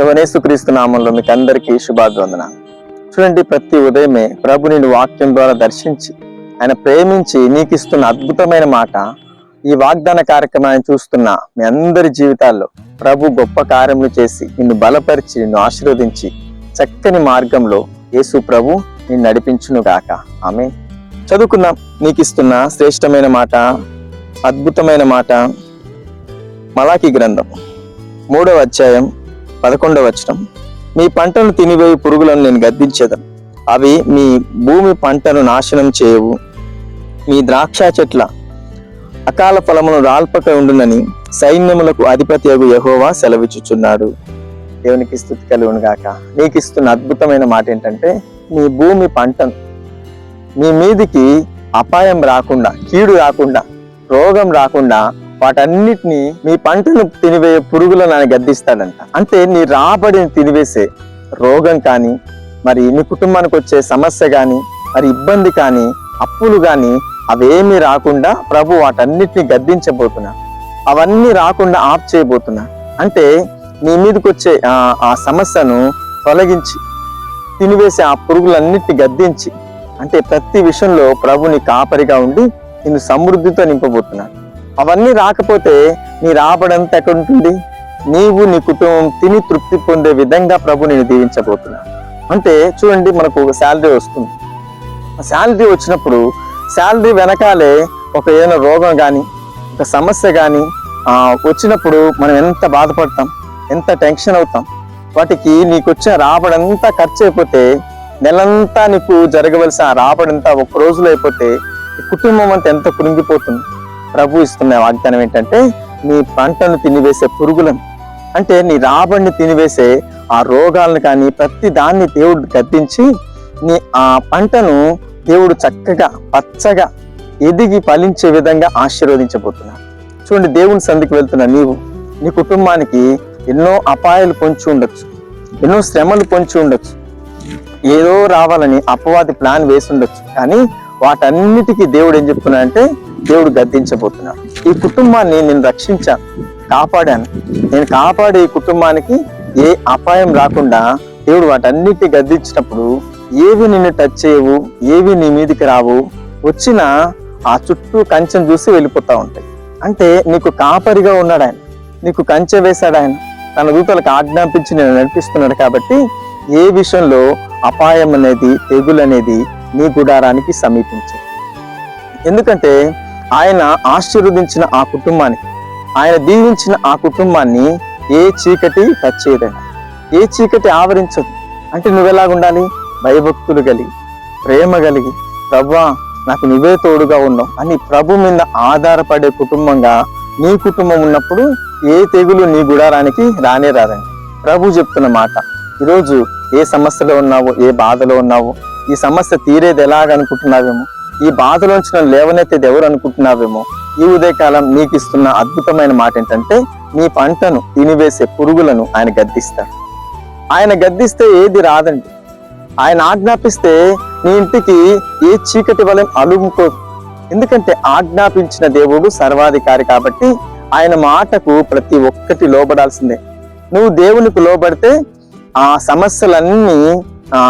క్రీస్తు నామంలో మీకు అందరికీ శుభాభివందన చూడండి ప్రతి ఉదయమే ప్రభు నేను వాక్యం ద్వారా దర్శించి ఆయన ప్రేమించి నీకు ఇస్తున్న అద్భుతమైన మాట ఈ వాగ్దాన కార్యక్రమాన్ని చూస్తున్న మీ అందరి జీవితాల్లో ప్రభు గొప్ప కార్యములు చేసి నిన్ను బలపరిచి నిన్ను ఆశీర్వదించి చక్కని మార్గంలో యేసు ప్రభు నిన్ను నడిపించునుగాక ఆమె చదువుకుందాం. నీకు ఇస్తున్న శ్రేష్టమైన మాట అద్భుతమైన మాట మలాకి గ్రంథం మూడవ అధ్యాయం పదకొండవ వచనం. మీ పంటను తినివేయి పురుగులను నేను గద్దించేదను. అవి మీ భూమి పంటను నాశనం చేయవు. మీ ద్రాక్ష చెట్ల అకాల ఫలమును రాల్పక ఉండునని సైన్యములకు అధిపతి అగు యహోవా సెలవిచ్చుచున్నాడు. దేవునికి స్థుతి కలుగును గాక. నీకు ఇస్తున్న అద్భుతమైన మాట ఏంటంటే మీ భూమి పంటను మీ మీదికి అపాయం రాకుండా కీడు రాకుండా రోగం రాకుండా వాటన్నిటిని మీ పంటను తినివేయే పురుగులను ఆయన గద్దిస్తాడంట. అంటే నీ రాబడిని తినివేసే రోగం కానీ మరి నీ కుటుంబానికి వచ్చే సమస్య కానీ మరి ఇబ్బంది కానీ అప్పులు కానీ అవేమీ రాకుండా ప్రభు వాటన్నిటిని గద్దించబోతున్నా. అవన్నీ రాకుండా ఆఫ్ చేయబోతున్నా. అంటే నీ మీదకి వచ్చే ఆ సమస్యను తొలగించి తినివేసే ఆ పురుగులన్నిటిని గద్దించి అంటే ప్రతి విషయంలో ప్రభుని కాపరిగా ఉండి నిన్ను సమృద్ధితో నింపబోతున్నాను అవన్నీ రాకపోతే నీ రాబడంతా ఎక్కడ ఉంటుంది నీవు నీ కుటుంబం తిని తృప్తి పొందే విధంగా ప్రభు నేను దీవించబోతున్నాడు. అంటే చూడండి మనకు ఒక శాలరీ వస్తుంది. ఆ శాలరీ వచ్చినప్పుడు శాలరీ వెనకాలే ఒక ఏదైనా రోగం కానీ ఒక సమస్య కానీ వచ్చినప్పుడు మనం ఎంత బాధపడతాం ఎంత టెన్షన్ అవుతాం వాటికి నీకు వచ్చిన రాబడంతా ఖర్చు అయిపోతే నెలంతా నీకు జరగవలసిన ఆ రాబడంతా ఒక రోజులో అయిపోతే కుటుంబం అంతా ఎంత కురింగిపోతుంది ప్రభు ఇస్తున్న వాగ్దానం ఏంటంటే నీ పంటను తినివేసే పురుగులను. అంటే నీ రాబడిని తినివేసే ఆ రోగాలను కానీ ప్రతి దాన్ని దేవుడు గద్దించి నీ ఆ పంటను దేవుడు చక్కగా పచ్చగా ఎదిగి ఫలించే విధంగా ఆశీర్వదించబోతున్నాడు. చూడండి దేవుని సంధికి వెళ్తున్న నీవు నీ కుటుంబానికి ఎన్నో అపాయాలు పొంచి ఉండొచ్చు. ఎన్నో శ్రమలు పొంచి ఉండొచ్చు. ఏదో రావాలని అపవాది ప్లాన్ వేసి ఉండొచ్చు. కానీ వాటన్నిటికీ దేవుడు ఏం చెప్తున్నాడంటే దేవుడు గద్దించబోతున్నాడు. ఈ కుటుంబాన్ని నేను రక్షించాను కాపాడాను. నేను కాపాడే ఈ కుటుంబానికి ఏ అపాయం రాకుండా దేవుడు వాటన్నిటి గద్దించినప్పుడు ఏవి నిన్ను టచ్ చేయవు ఏవి నీ మీదికి రావు వచ్చిన ఆ చుట్టూ కంచెను చూసి వెళ్ళిపోతా ఉంటాయి. అంటే నీకు కాపరిగా ఉన్నాడు ఆయన నీకు కంచె వేశాడు ఆయన తన దూతలకు ఆజ్ఞాపించి నేను నడిపిస్తున్నాడు కాబట్టి ఏ విషయంలో అపాయం అనేది తెగులు అనేది నీ గుడారానికి సమీపించదు ఎందుకంటే ఆయన ఆశీర్వదించిన ఆ కుటుంబానికి ఆయన దీవించిన ఆ కుటుంబాన్ని ఏ చీకటి టచ్ చేయదండి ఏ చీకటి ఆవరించదు. అంటే నువ్వెలాగా ఉండాలి? భయభక్తులు కలిగి ప్రేమ కలిగి ప్రభా నాకు నువ్వే తోడుగా ఉన్నావు అని ప్రభు మీద ఆధారపడే కుటుంబంగా నీ కుటుంబం ఉన్నప్పుడు ఏ తెగులు నీ గుడారానికి రానే రాదండి. ప్రభు చెప్తున్న మాట ఈరోజు ఏ సమస్యలో ఉన్నావో ఏ బాధలో ఉన్నావో ఈ సమస్య తీరేది ఎలాగనుకుంటున్నావేమో? ఈ బాధలోంచి నన్ను లేవనెత్తేది ఎవరు అనుకుంటున్నావేమో ఈ ఉదయకాలం నీకు ఇస్తున్న అద్భుతమైన మాట ఏంటంటే నీ పంటను తినివేసే పురుగులను ఆయన గద్దిస్తాడు. ఆయన గద్దిస్తే ఏది రాదండి. ఆయన ఆజ్ఞాపిస్తే నీ ఇంటికి ఏ చీకటి వలెం అలుముకోదు. ఎందుకంటే ఆజ్ఞాపించిన దేవుడు సర్వాధికారి కాబట్టి ఆయన మాటకు ప్రతి ఒక్కటి లోబడాల్సిందే. నువ్వు దేవునికి లోబడితే ఆ సమస్యలన్నీ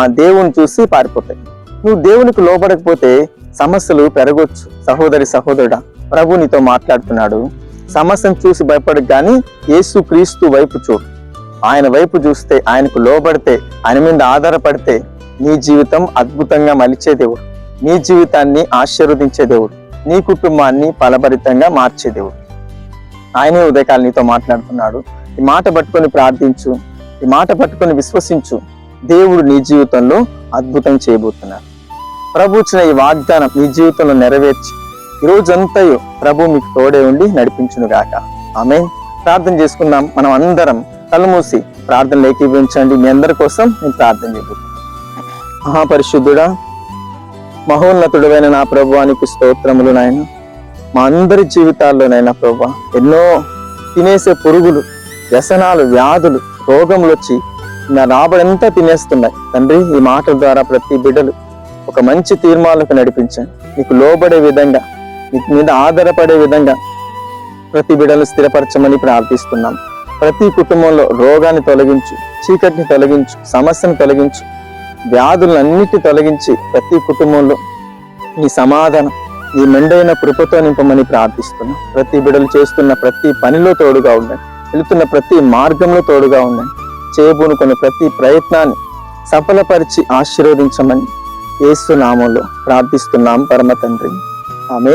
దేవుని చూసి పారిపోతాయి. నువ్వు దేవునికి లోబడకపోతే సమస్యలు పెరగొచ్చు. సహోదరి సహోదరుడా ప్రభు నీతో మాట్లాడుతున్నాడు. సమస్యను చూసి భయపడకు కానీ యేసు క్రీస్తు వైపు చూడు. ఆయన వైపు చూస్తే ఆయనకు లోబడితే ఆయన మీద ఆధారపడితే నీ జీవితం అద్భుతంగా మలిచే దేవుడు. నీ జీవితాన్ని ఆశీర్వదించే దేవుడు. నీ కుటుంబాన్ని ఫలభరితంగా మార్చే దేవుడు. ఆయనే ఉదయకాలు నీతో మాట్లాడుతున్నాడు. ఈ మాట పట్టుకొని ప్రార్థించు. ఈ మాట పట్టుకొని విశ్వసించు. దేవుడు నీ జీవితంలో అద్భుతం చేయబోతున్నారు. ప్రభు ఇచ్చిన ఈ వాగ్దానం నీ జీవితంలో నెరవేర్చి ఈ ప్రభు మీకు తోడే ఉండి నడిపించును గాక. ఆమె ప్రార్థన చేసుకుందాం. మనం అందరం కలుమూసి ప్రార్థన ప్రార్థనలు ఏకీభవించండి. మీ అందరి కోసం నేను ప్రార్థన చేయబోతున్నాను మహాపరిశుద్ధుడా మహోన్నతుడమైన నా ప్రభువానికి స్తోత్రములు నాయన. మా అందరి జీవితాల్లోనైనా ప్రభు ఎన్నో తినేసే పురుగులు వ్యసనాలు వ్యాధులు రోగములు వచ్చి నా రాబడంతా తినేస్తున్నాయి. తండ్రి ఈ మాటల ద్వారా ప్రతి బిడ్డలు ఒక మంచి తీర్మానాలకు నడిపించండి. నీకు లోబడే విధంగా నీకు మీద ఆధారపడే విధంగా ప్రతి బిడ్డలు స్థిరపరచమని ప్రార్థిస్తున్నాం. ప్రతి కుటుంబంలో రోగాన్ని తొలగించు చీకటిని తొలగించు సమస్యను తొలగించు వ్యాధులన్నిటి తొలగించి ప్రతి కుటుంబంలో నీ సమాధానం నీ మెండైన కృపతో నింపమని ప్రార్థిస్తున్నాం. ప్రతి బిడలు చేస్తున్న ప్రతి పనిలో తోడుగా ఉండండి. వెళుతున్న ప్రతి మార్గంలో తోడుగా ఉండండి. చేయబూనుకున్న ప్రతి ప్రయత్నాన్ని సఫలపరిచి ఆశీర్వదించమని ఏసునామంలో ప్రార్థిస్తున్నాం పరమ తండ్రి. ఆమె